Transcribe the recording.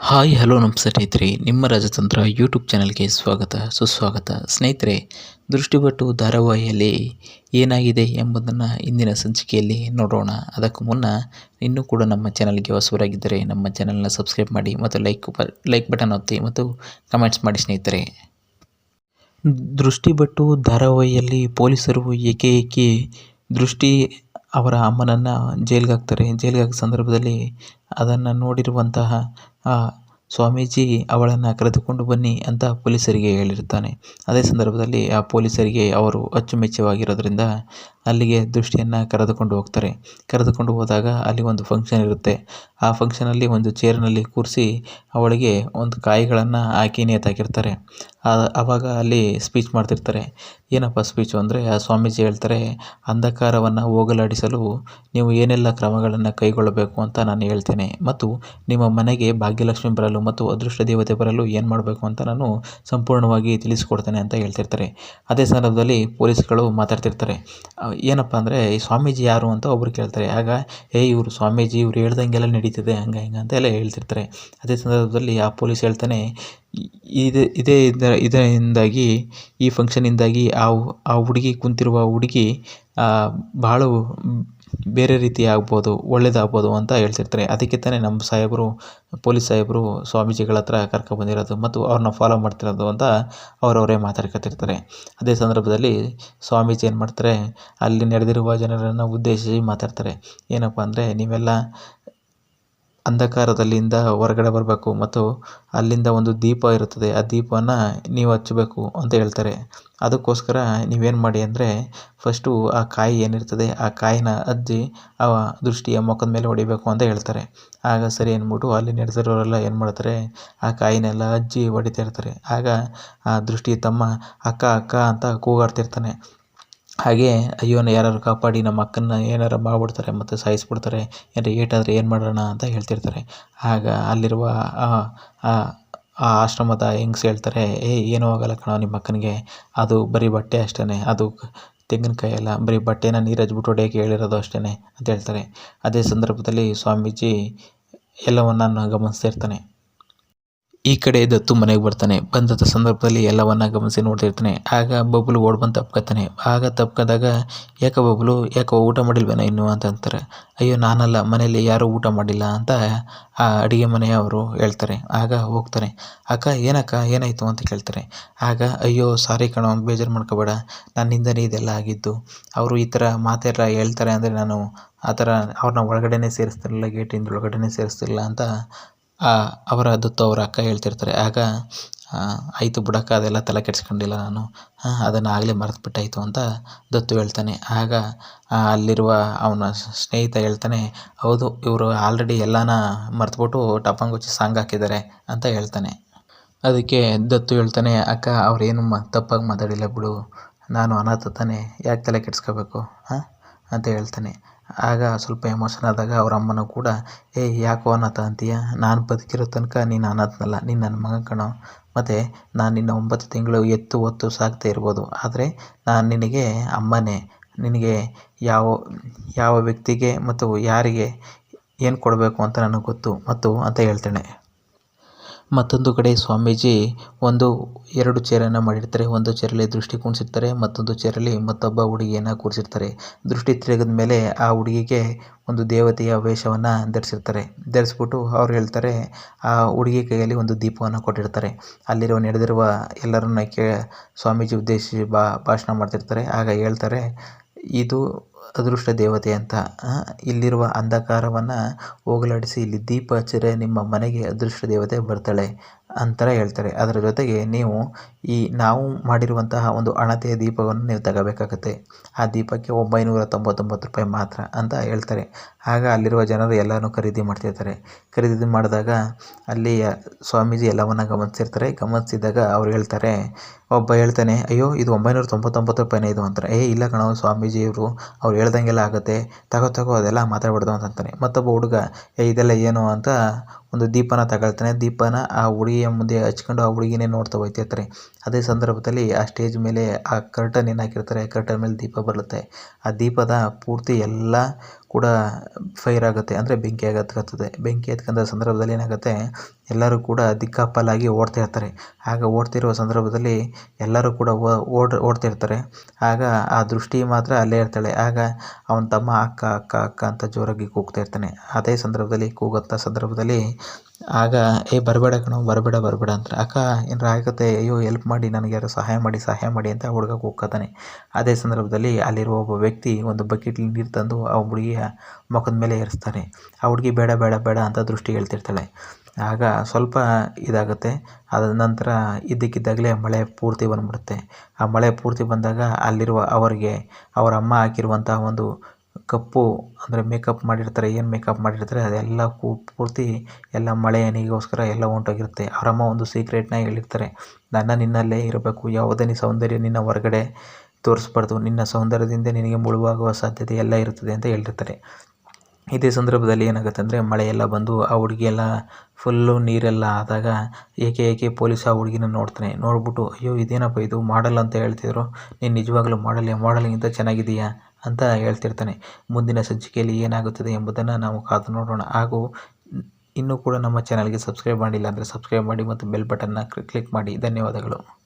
Hi, hello ನಮಸ್ತೆ ಸ್ನೇಹಿತರೆ. ನಿಮ್ಮ ರಾಜತಂತ್ರ ಯೂಟ್ಯೂಬ್ ಚಾನಲ್ಗೆ ಸ್ವಾಗತ. ಸುಸ್ವಾಗತ. ಸ್ನೇಹಿತರೆ ದೃಷ್ಟಿಪಟ್ಟು ಧಾರಾವಾಹಿಯಲ್ಲಿ ಏನಾಗಿದೆ ಎಂಬುದನ್ನು ಇಂದಿನ ಸಂಚಿಕೆಯಲ್ಲಿ ನೋಡೋಣ. ಅದಕ್ಕೂ ಮುನ್ನ ಇನ್ನೂ ಕೂಡ ನಮ್ಮ ಚಾನಲ್ಗೆ ಹೊಸವರಾಗಿದ್ದರೆ ನಮ್ಮ ಚಾನಲ್ನ ಸಬ್ಸ್ಕ್ರೈಬ್ ಮಾಡಿ ಮತ್ತು ಲೈಕ್ ಲೈಕ್ ಬಟನ್ ಒತ್ತಿ ಮತ್ತು ಕಮೆಂಟ್ಸ್ ಮಾಡಿ ಸ್ನೇಹಿತರೆ. ದೃಷ್ಟಿಪಟ್ಟು ಧಾರಾವಾಹಿಯಲ್ಲಿ ಪೊಲೀಸರು ಏಕೆ ದೃಷ್ಟಿ ಅವರ ಅಮ್ಮನನ್ನು ಜೈಲಿಗೆ ಹಾಕ್ತಾರೆ. ಜೈಲಿಗೆ ಹಾಕೋ ಸಂದರ್ಭದಲ್ಲಿ ಅದನ್ನು ನೋಡಿರುವಂತಹ, ಆ, ಸ್ವಾಮೀಜಿ ಅವಳನ್ನು ಕರೆದುಕೊಂಡು ಬನ್ನಿ ಅಂತ ಪೊಲೀಸರಿಗೆ ಹೇಳಿರ್ತಾನೆ ಅದೇ ಸಂದರ್ಭದಲ್ಲಿ ಆ ಪೊಲೀಸರಿಗೆ ಅವರು ಅಚ್ಚುಮೆಚ್ಚುವಾಗಿರೋದ್ರಿಂದ ಅಲ್ಲಿಗೆ ದೃಷ್ಟಿಯನ್ನು ಕರೆದುಕೊಂಡು ಹೋಗ್ತಾರೆ. ಕರೆದುಕೊಂಡು ಹೋದಾಗ ಅಲ್ಲಿ ಒಂದು ಫಂಕ್ಷನ್ ಇರುತ್ತೆ. ಆ ಫಂಕ್ಷನಲ್ಲಿ ಒಂದು ಚೇರ್ನಲ್ಲಿ ಕೂರಿಸಿ ಅವಳಿಗೆ ಒಂದು ಕಾಯಿಗಳನ್ನು ಹಾಕಿ ನೇತಾಕಿರ್ತಾರೆ ಆವಾಗ ಅಲ್ಲಿ ಸ್ಪೀಚ್ ಮಾಡ್ತಿರ್ತಾರೆ. ಏನಪ್ಪ ಸ್ಪೀಚು ಅಂದರೆ ಆ ಸ್ವಾಮೀಜಿ ಹೇಳ್ತಾರೆ, ಅಂಧಕಾರವನ್ನು ಹೋಗಲಾಡಿಸಲು ನೀವು ಏನೆಲ್ಲ ಕ್ರಮಗಳನ್ನು ಕೈಗೊಳ್ಳಬೇಕು ಅಂತ ನಾನು ಹೇಳ್ತೇನೆ. ಮತ್ತು ನಿಮ್ಮ ಮನೆಗೆ ಭಾಗ್ಯಲಕ್ಷ್ಮಿ ಬರಲು ಮತ್ತು ಅದೃಷ್ಟ ದೇವತೆ ಬರಲು ಏನು ಮಾಡಬೇಕು ಅಂತ ನಾನು ಸಂಪೂರ್ಣವಾಗಿ ತಿಳಿಸಿಕೊಡ್ತೇನೆ ಅಂತ ಹೇಳ್ತಿರ್ತಾರೆ. ಅದೇ ಸಂದರ್ಭದಲ್ಲಿ ಪೊಲೀಸ್ಗಳು ಮಾತಾಡ್ತಿರ್ತಾರೆ. ಏನಪ್ಪ ಅಂದರೆ ಈ ಸ್ವಾಮೀಜಿ ಯಾರು? ಅಂತ ಒಬ್ರು ಕೇಳ್ತಾರೆ. ಆಗ, ಏ, ಇವರು ಸ್ವಾಮೀಜಿ, ಇವ್ರು ಹೇಳ್ದಂಗೆಲ್ಲ ನಡೀತಿದೆ, ಹಂಗೆ, ಹಿಂಗೆ ಅಂತ ಎಲ್ಲ ಹೇಳ್ತಿರ್ತಾರೆ. ಅದೇ ಸಂದರ್ಭದಲ್ಲಿ ಆ ಪೊಲೀಸ್ ಹೇಳ್ತಾನೆ ಇದೆ, ಇದೇ ಇದರಿಂದಾಗಿ ಈ ಫಂಕ್ಷನ್ನಿಂದಾಗಿ ಆ ಆ ಹುಡುಗಿ ಕುಂತಿರುವ ಹುಡುಗಿ ಭಾಳ ಬೇರೆ ರೀತಿ ಆಗ್ಬೋದು, ಒಳ್ಳೇದಾಗ್ಬೋದು ಅಂತ ಹೇಳ್ತಿರ್ತಾರೆ. ಅದಕ್ಕೆ ತಾನೇ ನಮ್ಮ ಸಾಹೇಬರು, ಪೊಲೀಸ್ ಸಾಹೇಬರು ಸ್ವಾಮೀಜಿಗಳ ಹತ್ರ ಕರ್ಕೊಬಂದಿರೋದು ಮತ್ತು ಅವ್ರನ್ನ ಫಾಲೋ ಮಾಡ್ತಿರೋದು ಅಂತ ಅವರವರೇ ಮಾತಾಡ್ಕೊತಿರ್ತಾರೆ. ಅದೇ ಸಂದರ್ಭದಲ್ಲಿ ಸ್ವಾಮೀಜಿ ಏನು ಮಾಡ್ತಾರೆ, ಅಲ್ಲಿ ನಡೆದಿರುವ ಜನರನ್ನು ಉದ್ದೇಶಿಸಿ ಮಾತಾಡ್ತಾರೆ. ಏನಪ್ಪ ಅಂದರೆ, ನೀವೆಲ್ಲ ಅಂಧಕಾರದಲ್ಲಿಂದ ಹೊರಗಡೆ ಬರಬೇಕು ಮತ್ತು ಅಲ್ಲಿಂದ ಒಂದು ದೀಪ ಇರುತ್ತದೆ. ಆ ದೀಪವನ್ನು ನೀವು ಹಚ್ಚಬೇಕು ಅಂತ ಹೇಳ್ತಾರೆ. ಅದಕ್ಕೋಸ್ಕರ ನೀವೇನು ಮಾಡಿ ಅಂದರೆ ಫಸ್ಟು ಆ ಕಾಯಿ ಏನಿರ್ತದೆ ಆ ಕಾಯಿನ ಅಜ್ಜಿ ಆ ದೃಷ್ಟಿಯ ಮುಖದ ಮೇಲೆ ಹೊಡಿಬೇಕು ಅಂತ ಹೇಳ್ತಾರೆ. ಆಗ ಸರಿ ಅಂದ್ಬಿಟ್ಟು ಅಲ್ಲಿ ನಡೆದಿರೋರೆಲ್ಲ ಏನು ಮಾಡ್ತಾರೆ? ಆ ಕಾಯಿನೆಲ್ಲ ಅಜ್ಜಿ ಹೊಡಿತಾ ಇರ್ತಾರೆ. ಆಗ ಆ ದೃಷ್ಟಿ ತಮ್ಮ ಅಕ್ಕ ಅಕ್ಕ ಅಂತ ಕೂಗಾಡ್ತಿರ್ತಾನೆ ಹಾಗೆ ಅಯ್ಯೋನ ಯಾರಾದ್ರು ಕಾಪಾಡಿ, ನಮ್ಮ ಅಕ್ಕನ ಏನಾರು ಮಾಡಿಬಿಡ್ತಾರೆ ಮತ್ತು ಸಾಯಿಸ್ಬಿಡ್ತಾರೆ, ಏನಾರ ಏಟಾದರೆ ಏನು ಮಾಡೋಣ ಅಂತ ಹೇಳ್ತಿರ್ತಾರೆ. ಆಗ ಅಲ್ಲಿರುವ, ಆ ಆಶ್ರಮದ ಹೆಂಗ್ಸ್ ಹೇಳ್ತಾರೆ, ಏ, ಏನೂ ಆಗೋಲ್ಲ ಕಣೋ ನಿಮ್ಮ ಅಕ್ಕನಿಗೆ, ಅದು ಬರೀ ಬಟ್ಟೆ ಅಷ್ಟೇ ಅದು ತೆಂಗಿನಕಾಯಿ ಅಲ್ಲ, ಬರೀ ಬಟ್ಟೆನ ನೀರು ಹಚ್ಬಿಟ್ಟು ಹೊಡೆಯೋಕೆ ಹೇಳಿರೋದು ಅಷ್ಟೇ ಅಂತ ಹೇಳ್ತಾರೆ. ಅದೇ ಸಂದರ್ಭದಲ್ಲಿ ಸ್ವಾಮೀಜಿ ಎಲ್ಲವನ್ನು ಗಮನಿಸ್ತಾ ಇರ್ತಾನೆ. ಈ ಕಡೆ ದತ್ತು ಮನೆಗೆ ಬರ್ತಾನೆ. ಬಂದಂಥ ಸಂದರ್ಭದಲ್ಲಿ ಎಲ್ಲವನ್ನ ಗಮನಿಸಿ ನೋಡ್ತಿರ್ತಾನೆ ಆಗ ಬಬ್ಲು ಓಡ್ ಬಂದು ತಪ್ಕೊತಾನೆ ಆಗ ತಪ್ಕೊಂಡಾಗ ಯಾಕೆ ಬಬ್ಲು? ಯಾಕೆ ಊಟ ಮಾಡಿಲ್ವೇನ ಇನ್ನು? ಅಂತ ಅಂತಾರೆ. ಅಯ್ಯೋ, ನಾನಲ್ಲ. ಮನೇಲಿ ಯಾರೂ ಊಟ ಮಾಡಿಲ್ಲ ಅಂತ ಆ ಅಡುಗೆ ಮನೆಯವರು ಹೇಳ್ತಾರೆ. ಆಗ ಹೋಗ್ತಾರೆ. ಅಕ್ಕ, ಏನಕ್ಕ? ಏನಾಯಿತು? ಅಂತ ಕೇಳ್ತಾರೆ. ಆಗ, ಅಯ್ಯೋ, ಸಾರಿ ಕಣೋ, ಬೇಜಾರು ಮಾಡ್ಕೋಬೇಡ. ನನ್ನಿಂದನೇ ಇದೆಲ್ಲ ಆಗಿದ್ದು. ಅವರು ಈ ಥರ ಮಾತೆಲ್ಲ ಹೇಳ್ತಾರೆ ಅಂದರೆ ನಾನು ಆ ಥರ ಅವ್ರನ್ನ ಒಳಗಡೆನೇ ಸೇರಿಸ್ತಿರಲಿಲ್ಲ ಗೇಟಿಂದ ಒಳಗಡೆನೇ ಸೇರಿಸ್ತಿರಲಿಲ್ಲ ಅಂತ ಅವರ ದತ್ತು ಅವರ ಅಕ್ಕ ಹೇಳ್ತಿರ್ತಾರೆ, ಆಗ ಆಯಿತು ಬಿಡಕ್ಕ, ಅದೆಲ್ಲ ತಲೆ ಕೆಡಿಸ್ಕೊಂಡಿಲ್ಲ ನಾನು. ಅದನ್ನು ಆಗಲೇ ಮರೆತುಬಿಟ್ಟಾಯ್ತು ಅಂತ ದತ್ತು ಹೇಳ್ತಾನೆ. ಆಗ ಅಲ್ಲಿರುವ ಅವನ ಸ್ನೇಹಿತ ಹೇಳ್ತಾನೆ, ಹೌದು, ಇವರು ಆಲ್ರೆಡಿ ಎಲ್ಲನ ಮರೆತುಬಿಟ್ಟು ಟಪ್ಪಂಗುಚ್ಚಿ ಸಾಂಗ್ ಹಾಕಿದ್ದಾರೆ ಅಂತ ಹೇಳ್ತಾನೆ. ಅದಕ್ಕೆ ದತ್ತು ಹೇಳ್ತಾನೆ, ಅಕ್ಕ, ಅವ್ರೇನು ಮ, ತಪ್ಪಾಗಿ ಮಾತಾಡಿಲ್ಲ ಬಿಡು. ನಾನು ಅನಾಥ ತಾನೆ, ಯಾಕೆ ತಲೆ ಕೆಡಿಸ್ಕೋಬೇಕು? ಹಾಂ? ಅಂತ ಹೇಳ್ತಾನೆ. ಆಗ ಸ್ವಲ್ಪ ಎಮೋಷನ್ ಆದಾಗ ಅವ್ರ ಅಮ್ಮನೂ ಕೂಡ ಏ ಯಾಕೋ ಅನಾಥ ಅಂತೀಯ? ನಾನು ಬದುಕಿರೋ ತನಕ ನೀನು ಅನಾಥನಲ್ಲ, ನೀನು ನನ್ನ ಮಗ ಕಣೋ. ಮತ್ತು, ನಾನು ನಿನ್ನ ಒಂಬತ್ತು ತಿಂಗಳು ಎತ್ತು ಹೊತ್ತು ಸಾಕ್ತಾ ಇರ್ಬೋದು, ಆದರೆ ನಾನು ನಿನಗೆ ಅಮ್ಮನೇ. ನಿನಗೆ ಯಾವ ಯಾವ ವ್ಯಕ್ತಿಗೆ ಮತ್ತು ಯಾರಿಗೆ ಏನು ಕೊಡಬೇಕು ಅಂತ ನನಗೆ ಗೊತ್ತು, ಮತ್ತು ಅಂತ ಹೇಳ್ತೇನೆ. ಮತ್ತೊಂದು ಕಡೆ ಸ್ವಾಮೀಜಿ ಒಂದು, ಎರಡು ಚೇರನ್ನು ಮಾಡಿರ್ತಾರೆ. ಒಂದು ಚೇರಲ್ಲಿ ದೃಷ್ಟಿ ಕುಣಿಸಿರ್ತಾರೆ, ಮತ್ತೊಂದು ಚೇರಲ್ಲಿ ಮತ್ತೊಬ್ಬ ಹುಡುಗಿಯನ್ನು ಕೂರಿಸಿರ್ತಾರೆ. ದೃಷ್ಟಿ ತಿರುಗಿದ ಮೇಲೆ ಆ ಹುಡುಗಿಗೆ ಒಂದು ದೇವತೆಯ ವೇಷವನ್ನು ಧರಿಸಿರ್ತಾರೆ. ಧರಿಸ್ಬಿಟ್ಟು ಅವ್ರು ಹೇಳ್ತಾರೆ, ಆ ಹುಡುಗಿ ಕೈಯಲ್ಲಿ ಒಂದು ದೀಪವನ್ನು ಕೊಟ್ಟಿರ್ತಾರೆ. ಅಲ್ಲಿರುವ ನಡೆದಿರುವ ಎಲ್ಲರನ್ನ ಕೇ ಸ್ವಾಮೀಜಿ ಉದ್ದೇಶಿಸಿ ಭಾಷಣ ಮಾಡ್ತಿರ್ತಾರೆ. ಆಗ ಹೇಳ್ತಾರೆ, ಇದು ಅದೃಷ್ಟ ದೇವತೆ ಅಂತ ಇಲ್ಲಿರುವ ಅಂಧಕಾರವನ್ನು ಹೋಗಲಾಡಿಸಿ ಇಲ್ಲಿ ದೀಪ ಹಚ್ಚಿದ್ರೆ ನಿಮ್ಮ ಮನೆಗೆ ಅದೃಷ್ಟ ದೇವತೆ ಬರ್ತಾಳೆ ಅಂತರ ಹೇಳ್ತಾರೆ. ಅದರ ಜೊತೆಗೆ ನೀವು ಈ ನಾವು ಮಾಡಿರುವಂತಹ ಒಂದು ಅಣತೆಯ ದೀಪವನ್ನು ನೀವು ತಗೋಬೇಕಾಗತ್ತೆ. ಆ ದೀಪಕ್ಕೆ ಒಂಬೈನೂರ ತೊಂಬತ್ತೊಂಬತ್ತು ರೂಪಾಯಿ ಮಾತ್ರ ಅಂತ ಹೇಳ್ತಾರೆ. ಆಗ ಅಲ್ಲಿರುವ ಜನರು ಎಲ್ಲನೂ ಖರೀದಿ ಮಾಡ್ತಿರ್ತಾರೆ. ಖರೀದಿ ಮಾಡಿದಾಗ ಅಲ್ಲಿ ಸ್ವಾಮೀಜಿ ಎಲ್ಲವನ್ನು ಗಮನಿಸಿರ್ತಾರೆ. ಗಮನಿಸಿದಾಗ ಅವ್ರು ಹೇಳ್ತಾರೆ ಒಬ್ಬ ಹೇಳ್ತಾನೆ, ಅಯ್ಯೋ, ಇದು ಒಂಬೈನೂರ ತೊಂಬತ್ತೊಂಬತ್ತು ರೂಪಾಯಿನೇ ಇದು ಅಂತಾರೆ. ಏ, ಇಲ್ಲ ಕಣೋ, ಸ್ವಾಮೀಜಿಯವರು, ಅವ್ರು ಹೇಳ್ದಂಗೆಲ್ಲ ಆಗುತ್ತೆ. ತಗೋ ತಗೋ, ಅದೆಲ್ಲ ಮಾತಾಡಬಾರ್ದು ಅಂತ ಅಂತಾನೆ. ಮತ್ತೊಬ್ಬ ಹುಡುಗ, ಏ, ಇದೆಲ್ಲ ಏನು? ಅಂತ ಒಂದು ದೀಪನ ತಗೊಳ್ತಾನೆ. ದೀಪನ ಆ ಹುಡುಗಿಯ ಮುಂದೆ ಹಚ್ಕೊಂಡು ಆ ಹುಡುಗಿನೇ ನೋಡ್ತಾ ಹೋಗ್ತಿರ್ತಾರೆ. ಅದೇ ಸಂದರ್ಭದಲ್ಲಿ ಆ ಸ್ಟೇಜ್ ಮೇಲೆ ಆ ಕರ್ಟನ್ ಏನು ಹಾಕಿರ್ತಾರೆ ಕರ್ಟನ್ ಮೇಲೆ ದೀಪ ಬರುತ್ತೆ. ಆ ದೀಪದ ಪೂರ್ತಿ ಎಲ್ಲ ಕೂಡ ಫೈರ್ ಆಗುತ್ತೆ. ಅಂದರೆ ಬೆಂಕಿ ಆಗತ್ಕತ್ತದೆ ಬೆಂಕಿ ಹತ್ಕೊಂಡ ಸಂದರ್ಭದಲ್ಲಿ ಏನಾಗುತ್ತೆ? ಎಲ್ಲರೂ ಕೂಡ ದಿಕ್ಕಾಪಾಲಾಗಿ ಓಡ್ತಾ ಇರ್ತಾರೆ ಆಗ ಓಡ್ತಿರುವ ಸಂದರ್ಭದಲ್ಲಿ ಎಲ್ಲರೂ ಕೂಡ ಓಡ್, ಓಡ್ತಿರ್ತಾರೆ. ಆಗ ಆ ದೃಷ್ಟಿ ಮಾತ್ರ ಅಲ್ಲೇ ಇರ್ತಾಳೆ. ಆಗ ಅವನ ತಮ್ಮ ಅಕ್ಕ ಅಕ್ಕ ಅಕ್ಕ ಅಂತ ಜೋರಾಗಿ ಕೂಗ್ತಾ ಇರ್ತಾನೆ. ಅದೇ ಸಂದರ್ಭದಲ್ಲಿ, ಕೂಗುತ್ತಾ ಸಂದರ್ಭದಲ್ಲಿ ಆಗ, ಏ, ಬರಬೇಡ ಕಣೋ, ಬರಬೇಡ ಬರಬೇಡ ಅಂತಾರೆ. ಅಕ್ಕ, ಏನಾರ ಆಗುತ್ತೆ? ಅಯ್ಯೋ ಹೆಲ್ಪ್ ಮಾಡಿ, ನನಗೆ ಯಾರು ಸಹಾಯ ಮಾಡಿ ಸಹಾಯ ಮಾಡಿ ಅಂತ ಹುಡುಗ ಕೂಗ್ಕೊತಾನೆ ಅದೇ ಸಂದರ್ಭದಲ್ಲಿ ಅಲ್ಲಿರುವ ಒಬ್ಬ ವ್ಯಕ್ತಿ ಒಂದು ಬಕೆಟ್ಲಿ ನೀರು ತಂದು ಆ ಹುಡುಗಿಯ ಮುಖದ ಮೇಲೆ ಏರಿಸ್ತಾನೆ. ಆ ಹುಡುಗಿ, ಬೇಡ ಬೇಡ ಬೇಡ ಅಂತ ದೃಷ್ಟಿ ಹೇಳ್ತಿರ್ತಾಳೆ. ಆಗ ಸ್ವಲ್ಪ ಇದಾಗುತ್ತೆ. ಅದ ನಂತರ ಇದ್ದಕ್ಕಿದ್ದಾಗಲೇ ಮಳೆ ಪೂರ್ತಿ ಬಂದ್ಬಿಡುತ್ತೆ. ಆ ಮಳೆ ಪೂರ್ತಿ ಬಂದಾಗ ಅಲ್ಲಿರುವ ಅವರಿಗೆ, ಅವರ ಅಮ್ಮ ಹಾಕಿರುವಂಥ ಒಂದು ಕಪ್ಪು ಅಂದರೆ ಮೇಕಪ್ ಮಾಡಿರ್ತಾರೆ, ಏನು ಮೇಕಪ್ ಮಾಡಿರ್ತಾರೆ, ಅದೆಲ್ಲ ಕೂ ಪೂರ್ತಿ ಎಲ್ಲ ಮಳೆ ಹನಿಗೋಸ್ಕರ ಎಲ್ಲ ಹೊಂಟೋಗಿರುತ್ತೆ ಅವರಮ್ಮ ಒಂದು ಸೀಕ್ರೆಟ್ನ ಹೇಳಿರ್ತಾರೆ. ನನ್ನ ನಿನ್ನಲ್ಲೇ ಇರಬೇಕು, ಯಾವುದೇ ನೀ ಸೌಂದರ್ಯ ನಿನ್ನ ಹೊರಗಡೆ ತೋರಿಸ್ಬಾರ್ದು, ನಿನ್ನ ಸೌಂದರ್ಯದಿಂದ ನಿನಗೆ ಮುಳುವಾಗುವ ಸಾಧ್ಯತೆ ಎಲ್ಲ ಇರುತ್ತದೆ ಅಂತ ಹೇಳಿರ್ತಾರೆ. ಇದೇ ಸಂದರ್ಭದಲ್ಲಿ ಏನಾಗುತ್ತೆ ಅಂದರೆ ಮಳೆ ಎಲ್ಲ ಬಂದು ಆ ಹುಡುಗಿ ಎಲ್ಲ ಫುಲ್ಲು ನೀರೆಲ್ಲ ಆದಾಗ ಏಕೆ ಏಕೆ ಪೊಲೀಸ್ ಆ ಹುಡುಗಿನ ನೋಡ್ತಾನೆ. ನೋಡ್ಬಿಟ್ಟು, ಅಯ್ಯೋ, ಇದೇನಪ್ಪ ಇದು? ಮಾಡಲ್ ಅಂತ ಹೇಳ್ತಿದ್ರು. ನೀನು ನಿಜವಾಗ್ಲೂ ಮಾಡಲ್ಲ ಮಾಡಲಿಗಿಂತ ಚೆನ್ನಾಗಿದೆಯಾ ಅಂತ ಹೇಳ್ತಿರ್ತಾನೆ. ಮುಂದಿನ ಸಂಚಿಕೆಯಲ್ಲಿ ಏನಾಗುತ್ತದೆ ಎಂಬುದನ್ನು ನಾವು ಕಾದು ನೋಡೋಣ. ಹಾಗೂ ಇನ್ನೂ ಕೂಡ ನಮ್ಮ ಚಾನಲ್ಗೆ ಸಬ್ಸ್ಕ್ರೈಬ್ ಮಾಡಿಲ್ಲ ಅಂದರೆ ಸಬ್ಸ್ಕ್ರೈಬ್ ಮಾಡಿ ಮತ್ತು ಬೆಲ್ ಬಟನ್ನ ಕ್ಲಿಕ್ ಮಾಡಿ. ಧನ್ಯವಾದಗಳು.